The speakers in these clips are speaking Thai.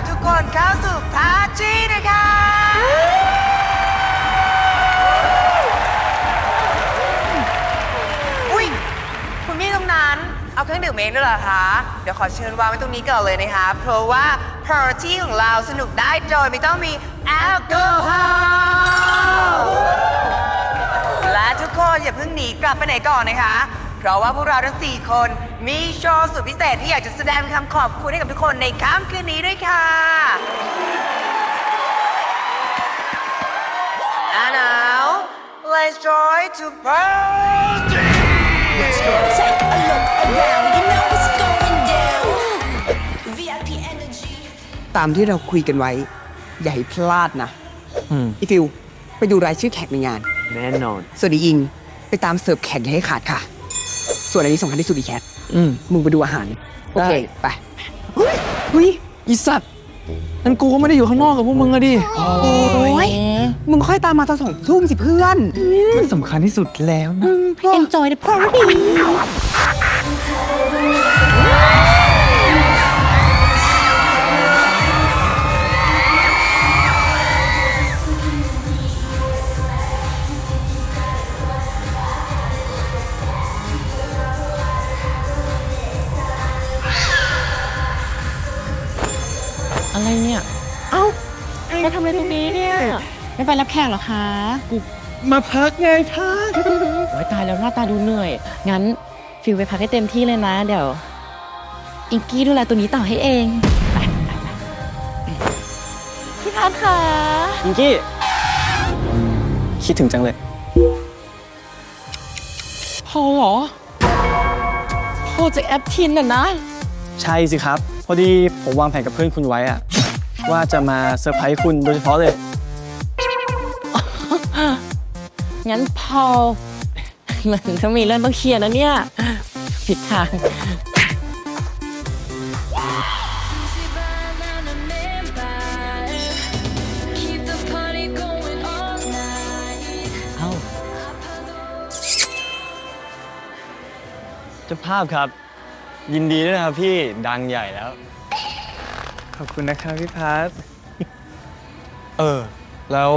บทุกคนเข้าสู่พาร์ตี้นะคะ อุ้ยคุณพี่ตรงนั้น เอาเครื่องดื่มเองด้วยเหรอคะ เดี๋ยวขอเชิญวางไว้ตรงนี้ก่อนเลยนะคะ เพราะว่าพาร์ตี้ของเราสนุกได้โดยไม่ต้องมีแอลกอฮอล์และทุกคนอย่าเพิ่งหนีกลับไปไหนก่อนนะคะ เพราะว่าพวกเราทั้ง 4 คนมีโชว์สุดพิเศษที่อยากจะแสดงคำขอบคุณให้กับทุกคนในค่ำคืนนี้ด้วยค่ะ And now let's join to party Take a look around, you know what's going down. VIP energy. ตามที่เราคุยกันไว้ อย่าให้พลาดนะอืมอีฟิว ไปดูรายชื่อแขกในงาน แน่นอน ส่วนอีอิง ไปตามเสิร์ฟแขกอย่าให้ขาดค่ะ ส่วนอันนี้สำคัญที่สุดอีแคทอืม มึงไปดูอาหารโอเค ได้ ไปเฮ้ยอีสัตว์นั่นกูก็ไม่ได้อยู่ข้างนอกกับพวกมึงอะดิโอ้ยมึงค่อยตามมาตอนสองทุ่มสิเพื่อนมันสำคัญที่สุดแล้วนะ Enjoy the party. อะไร เนี่ย เอ้าไปทำอะไรตรงนี้เนี่ย ไม่ไปรับแขกเหรอคะ กูมาพักไงพักโอ้ยตายแล้วหน้าตาดูเหนื่อย งั้นฟิลไปพักให้เต็มที่เลยนะ เดี๋ยว อิงกี้ดูแลตัวนี้ต่อให้เองไปไปไปพี่พัดคะอิงกี้คิดถึงจังเลย พอเหรอพอจากแอปทินน่ะนะ ใช่สิครับ พอดีผมวางแผนกับเพื่อนคุณไว้อะ ว่าจะมาเซอร์ไพรส์คุณโดยเฉพาะเลย งั้นพอเหมือนจะมีเรื่องต้องเคลียร์นะเนี่ย ผิดทาง Keep the party going all night. เอ้าเจ้าภาพครับ ยินดีด้วยนะครับพี่ดังใหญ่แล้วข อบคุณนะครับพี่พัทเออ แล้ว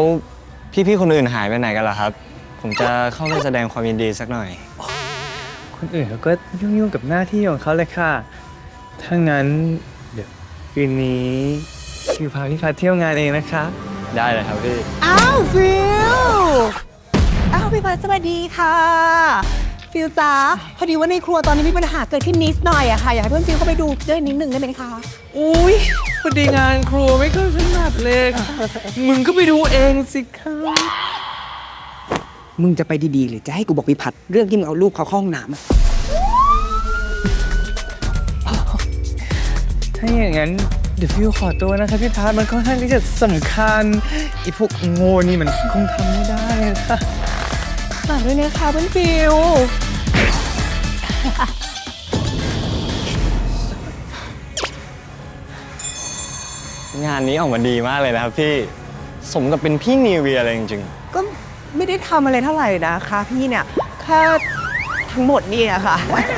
พี่ๆคนอื่นหายไปไหนกันล่ะครับ ผมจะเข้าไปแสดงความยินดีสักหน่อย คนอื่นเขาก็ยุ่งๆกับหน้าที่ของเขาเลยค่ะถ้างั้นเดี๋ยวคืนนี้คิวพาพี่พาเที่ยวงานเองนะคะได้เลยครับพี่ อ้าวฟิวอ้าวพี่พัดสวัสดีค่ะ ฟิวจ้าพอดีว่าในครัวตอนนี้มีปัญหาเกิดขึ้นนิดหน่อยอะค่ะ อยากให้เพื่อนฟิวเข้าไปดูด้วยนิดหนึ่งได้ไหมคะอุ้ยพอดีงานครัวไม่ค่อยถนัดเลยค่ะมึงก็ไปดูเองสิคะมึงจะไปดีๆหรือจะให้กูบอกพี่พัดเรื่องที่มึงเอาลูกเขาเข้าห้องน้ำอะถ้าอย่างนั้นเดี๋ยวฟิวขอตัวนะคะพี่พามันค่อนข้างที่จะสำคัญไอีพวกโง่นี่มันคงทำไม่ได้ค่ะ ฝากด้วยนะคะเพื่อนฟิว งานนี้ออกมาดีมากเลยนะครับพี่สมกับเป็นพี่นิวเวียเลยจริงก็ไม่ได้ทำอะไรเท่าไหร่นะคะพี่เนี่ยแค่ทั้งหมดนี่อะค่ะ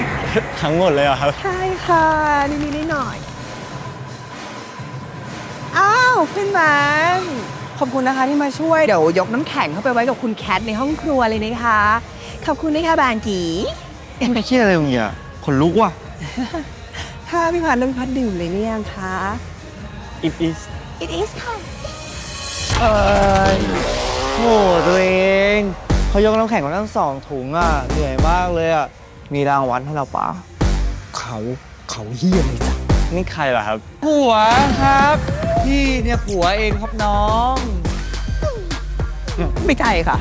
ๆ ทั้งหมดเลยเหรอครับ ใช่ค่ะนิดนิดๆหน่อยๆอ้าวเพื่อนแบงค์ขอบคุณนะคะที่มาช่วย เดี๋ยวยกน้ำแข็งเข้าไปไว้กับคุณแคทในห้องครัวเลยนะคะ ขอบคุณนะคะแบงกีไม่ใช่อะไรมึงเนี่ยคนลุกว่ะ ถ้าพี่พันธ์แล้วพี่พันธ์ดื่มเลยหรือยังคะ it is it is ค่ะ เอยโหตัวเองเขายกน้ำแข็งมาทั้งสองถุงอะ เหนื่อยมากเลยอะ มีรางวัลให้เราปะเขาเขาเฮี้ยเลยจ้ะนี่ใครเหรอครับ ผัวครับ พี่เนี่ยผัวเองครับน้อง ไม่ใจค่ะ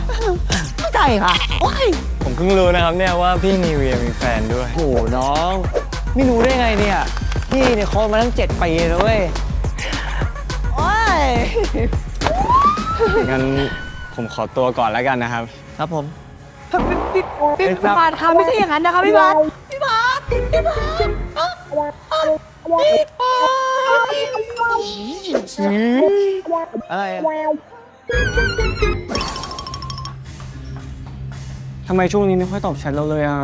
ไม่ใจค่ะโอ้ยผมเพิ่งรู้นะครับเนี่ยว่าพี่นิวเวียมีแฟนด้วย โหน้อง ไม่รู้ได้ไงเนี่ย พี่เนี่ยคบมาตั้งเจ็ดปีแล้วเว้ยโอ้ย งั้นผมขอตัวก่อนแล้วกันนะครับ ครับผม พี่พี่พี่พันธ์คะไม่ใช่อย่างนั้นนะคะพี่พันธ์พี่พันธ์พี่พันธ์พี่พันธ์อะไรอะทำไมช่วงนี้ไม่ค่อยตอบแชทเราเลยอะ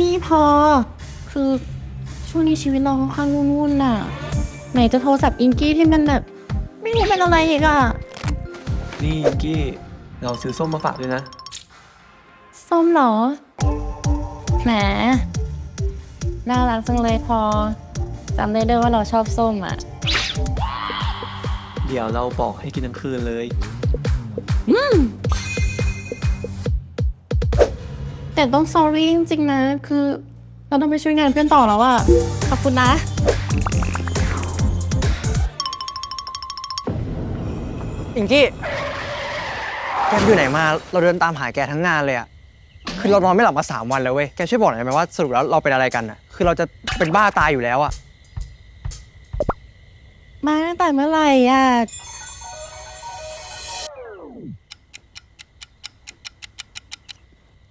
นี่พอ คือช่วงนี้ชีวิตเราค่อนข้างวุ่นๆน่ะ ไหนจะโทรศัพท์อิงกี้ที่มันแบบ ไม่รู้เป็นอะไรอีกอะนี่กี้เราซื้อส้มมาฝากด้วยนะ ส้มเหรอแหมน่ารักจังเลยพอจำได้ด้วยว่าเราชอบส้มอะเดี๋ยวเราบอกให้กินทั้งคืนเลย แต่ต้อง sorry จริงๆนะ คือ เราต้องไปช่วยงานเพื่อนต่อแล้วอะขอบคุณนะ อิงกี้ แกไปอยู่ไหนมา เราเดินตามหาแกทั้งงานเลยอะคือเรานอนไม่หลับมาสามวันแล้วเว้ย แกช่วยบอกหน่อยได้ไหมว่าสรุปแล้วเราเป็นอะไรกันอะคือเราจะเป็นบ้าตายอยู่แล้วอะมาตั้งแต่เมื่อไหร่อะ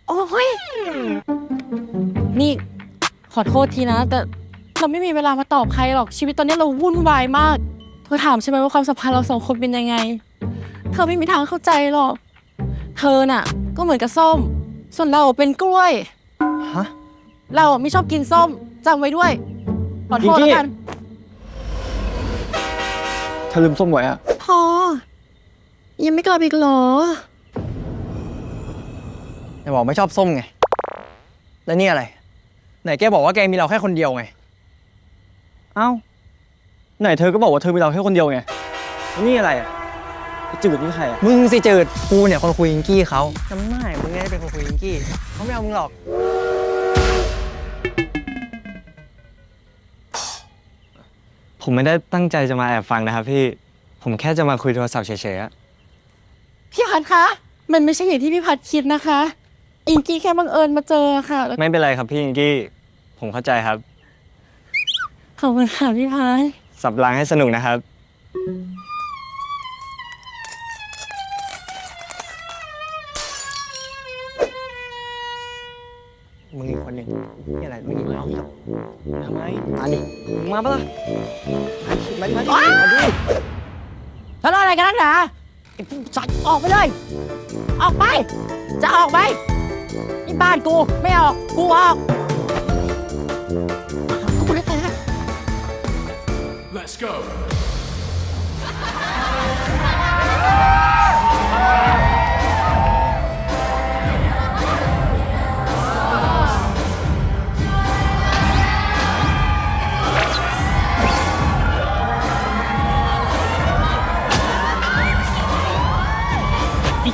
โอ้ย นี่ขอโทษทีนะ แต่เราไม่มีเวลามาตอบใครหรอกชีวิตตอนนี้เราวุ่นวายมาก เธอถามใช่ไหมว่าความสัมพันธ์เราสองคนเป็นยังไง เธอไม่มีทางเข้าใจหรอก เธอน่ะ ก็เหมือนกับส้ม ส่วนเราเป็นกล้วย ฮะ เราไม่ชอบกินส้มจำไว้ด้วย ขอโทษพิงกี้แล้วกัน เธอลืมส้มไว้อะพอ ยังไม่กลับอีกเหรอไหนบอกไม่ชอบส้มไง แล้วนี่อะไร ไหนแกบอกว่าแกมีเราแค่คนเดียวไง เอ้า ไหนเธอก็บอกว่าเธอมีเราแค่คนเดียวไงแล้วนี่อะไรอะไอ้ จืดนี่ใครอะมึงสิจืดกูเนี่ยคนคุยอิงกี้เขาจำไม่มึงไงเป็นคนคุยอิงกี้เขาไม่เอามึงหรอก ผมไม่ได้ตั้งใจจะมาแอบฟังนะครับพี่ ผมแค่จะมาคุยโทรศัพท์เฉยๆอะพี่พัดคะ มันไม่ใช่อย่างที่พี่พัดคิดนะคะ อิงกี้แค่บังเอิญมาเจอค่ะแล้วไม่เป็นไรครับพี่อิงกี้ ผมเข้าใจครับ ขอบคุณค่ะพี่พัดสับรางให้สนุกนะครับ มึงอีกคนหนึ่งนี่อะไรมึงอีกคนหนึ่งทำไมมาดิมึงมาปะล่ะมาดิมาดิอ้าวมาดิทะเลาะอะไรกันนักหนาไอ้ผู้จัดออกไปเลย ออกไป จะออกไปนี่บ้านกูไม่ออก กูออกกูได้แต่ Let's go.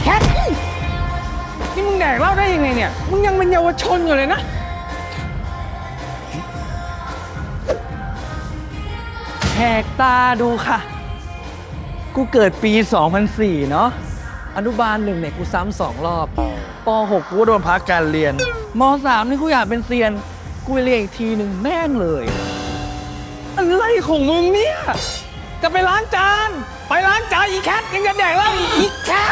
แคทนี่มึงแดกเหล้าได้ยังไงเนี่ย มึงยังเป็นเยาวชนอยู่เลยนะ แหกตาดูค่ะ กูเกิดปี 2004 เนาะ อนุบาลหนึ่งเนี่ยกูซ้ำสองรอบป .6 กูก็โดนพักการเรียนม .3 นี่กูอยากเป็นเซียน กูไปเรียนอีกทีหนึ่งแม่งเลย อะไรของมึงเนี่ย จะไปล้างจาน ไปล้างจานอีแคทยังจะแดกเหล้าอีกอีแคท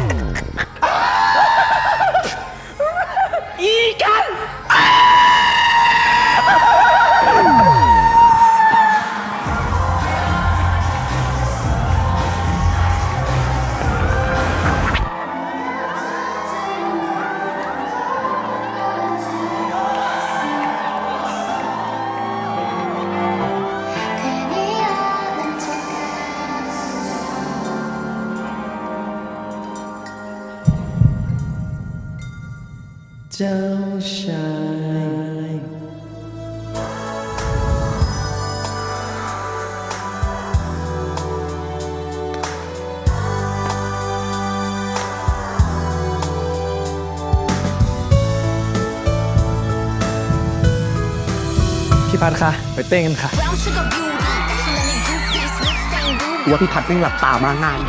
เจ้าชายพี่พัดคะไปเต้นกันค่ะ Brown sugar beauty, so many groupies, mixed and ว่าพี่พัดวิ่งหลับตามากนาน